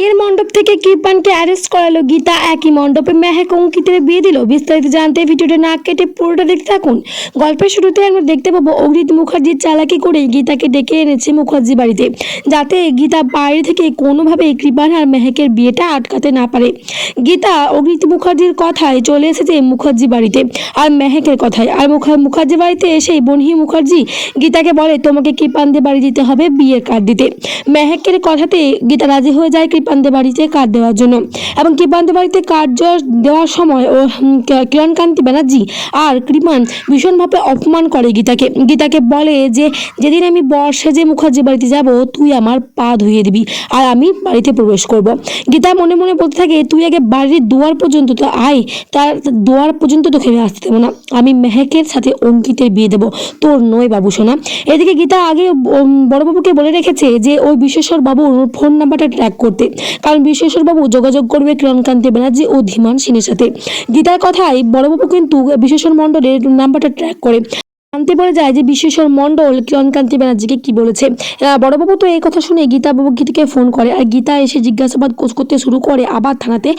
এর মণ্ডপ থেকে কৃপানকে অ্যারেস্ট করালো গীতা। একই মণ্ডপে মেহেক অঙ্কিতের বিয়ে দিল। বিস্তারিত জানতে ভিডিওটা না কেটে পুরোটা দেখতে থাকুন। গল্পের শুরুতে আমরা দেখতে পাবো অগ্রিত মুখার্জির চালাকি করে গীতাকে ডেকে এনেছে মুখার্জি বাড়িতে, যাতে গীতা বাইরে থেকে কোনোভাবে কৃপান আর মেহেকের বিয়েটা আটকাতে না পারে। গীতা অগ্রিত মুখার্জির কথায় চলে এসেছে মুখার্জি বাড়িতে, আর মেহেকের কথায়। আর মুখা মুখার্জি বাড়িতে এসেই বনহি মুখার্জি গীতাকে বলে, তোমাকে কৃপানদের বাড়ি দিতে হবে বিয়ের কার্ড দিতে। মেহেকের কথাতে গীতা রাজি হয়ে যায় কৃপানদের বাড়িতে। কার্ড দেওয়ার জন্য। এবং কৃপানদের বাড়িতে কার্ড দেওয়ার সময় ও কিরণকান্তি ব্যানার্জি আর কৃপান ভীষণভাবে অপমান করে গীতাকে। গীতাকে বলে যে, যেদিন আমি বর্ষে যে মুখার্জি বাড়িতে যাব, তুই আমার পা ধুইয়ে দিবি আর আমি বাড়িতে প্রবেশ করব। গীতা মনে মনে বলতে থাকে, তুই আগে বাড়ির দুয়ার পর্যন্ত তো আয়, তার দুয়ার পর্যন্ত তো আমি আসতে দেবো না। আমি মেহেকের সাথে অঙ্কিতের বিয়ে দেবো, তোর নয় বাবু সোনা। এদিকে গীতা আগে বড়বাবুকে বলে রেখেছে যে, ওই বিশ্বেশ্বর বাবুর ফোন নাম্বারটা ট্র্যাক করতে। কারণ বিশ্বেশ্বর বাবু যোগাযোগ করবে কিরণকান্তি ব্যানার্জি ও ধীমান সিনের সাথে। গীতার কথায় বড়বাবু কিন্তু বিশ্বেশ্বর মণ্ডলের নাম্বারটা ট্র্যাক করে। জানতে পারা যায় যে বিশ্বেশ্বর মণ্ডল কিরণকান্তি ব্যানার্জিকে কি বলেছে। বড়বাবু তো এই কথা শুনে গীতা বাবু গীতাকে ফোন করে আর গীতা এসে জিজ্ঞাসাবাদ কোচ করতে শুরু করে আবার থানাতে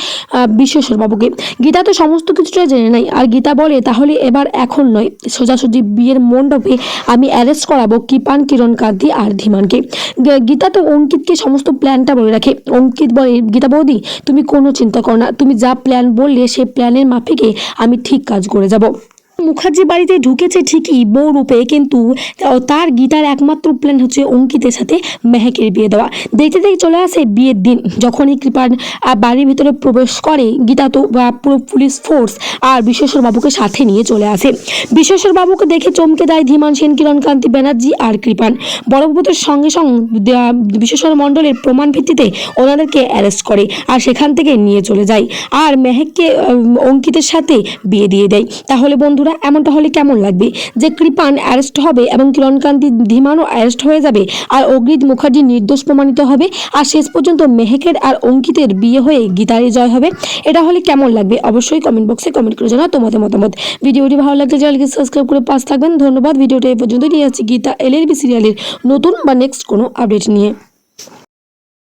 বিশ্বেশ্বর বাবুকে গীতা তো সমস্ত কিছুটা জেনে নেয় আর গীতা বলে, তাহলে এবার এখন নয়। সোজাসুজি বিয়ের মণ্ডপে আমি অ্যারেস্ট করাবো কৃপান, কিরণকান্তি আর ধীমানকে। গীতা তো অঙ্কিতকে সমস্ত প্ল্যানটা বলে রাখে। অঙ্কিত বলে, গীতা বৌদি, তুমি কোনো চিন্তা করো না। তুমি যা প্ল্যান বললে সেই প্ল্যানের মাফিকে আমি ঠিক কাজ করে যাব। মুখার্জি বাড়িতে ঢুকেছে ঠিকই বউ রূপে, কিন্তু তার গীতার একমাত্র প্ল্যান হচ্ছে অঙ্কিতের সাথে মেহেকের বিয়ে দেওয়া। দেখতে দেখতে চলে আসে বিয়ের দিন। যখনই কৃপার বাড়ির ভিতরে প্রবেশ করে, গীতা তো পুরো পুলিশ ফোর্স আর বিশ্বেশ্বর বাবুকে সাথে নিয়ে চলে আসে। বিশ্বেশ্বর বাবুকে দেখে চমকে দেয় ধীমান সেন কিরণকান্তি ব্যানার্জি আর কৃপান। বড়বাবুদের সঙ্গে সঙ্গে বিশ্বেশ্বর মণ্ডলের প্রমাণ ভিত্তিতে ওনাদেরকে অ্যারেস্ট করে আর সেখান থেকে নিয়ে চলে যায়। আর মেহেককে অঙ্কিতের সাথে বিয়ে দিয়ে দেয়। তাহলে বন্ধুরা এমনটা হলে কেমন লাগবে? যে কৃপান অ্যারেস্ট হবে এবং কিরণকান্তি ধীমানও অ্যারেস্ট হয়ে যাবে আর অগ্রিত মুখার্জি নির্দোষ প্রমাণিত হবে আর শেষ পর্যন্ত মেহেকের আর অঙ্কিতের বিয়ে হয়ে গীতারে জয় হবে। এটা হলে কেমন লাগবে? অবশ্যই কমেন্ট বক্সে কমেন্ট করে জানাও তোমাদের মতামত। ভিডিওটি ভালো লাগলে চ্যানেলকে সাবস্ক্রাইব করে পাশ থাকবেন। ধন্যবাদ। ভিডিওটা এই পর্যন্ত নিয়ে আসছি গীতা এলএলবি সিরিয়ালের নতুন বা নেক্সট কোনো আপডেট নিয়ে।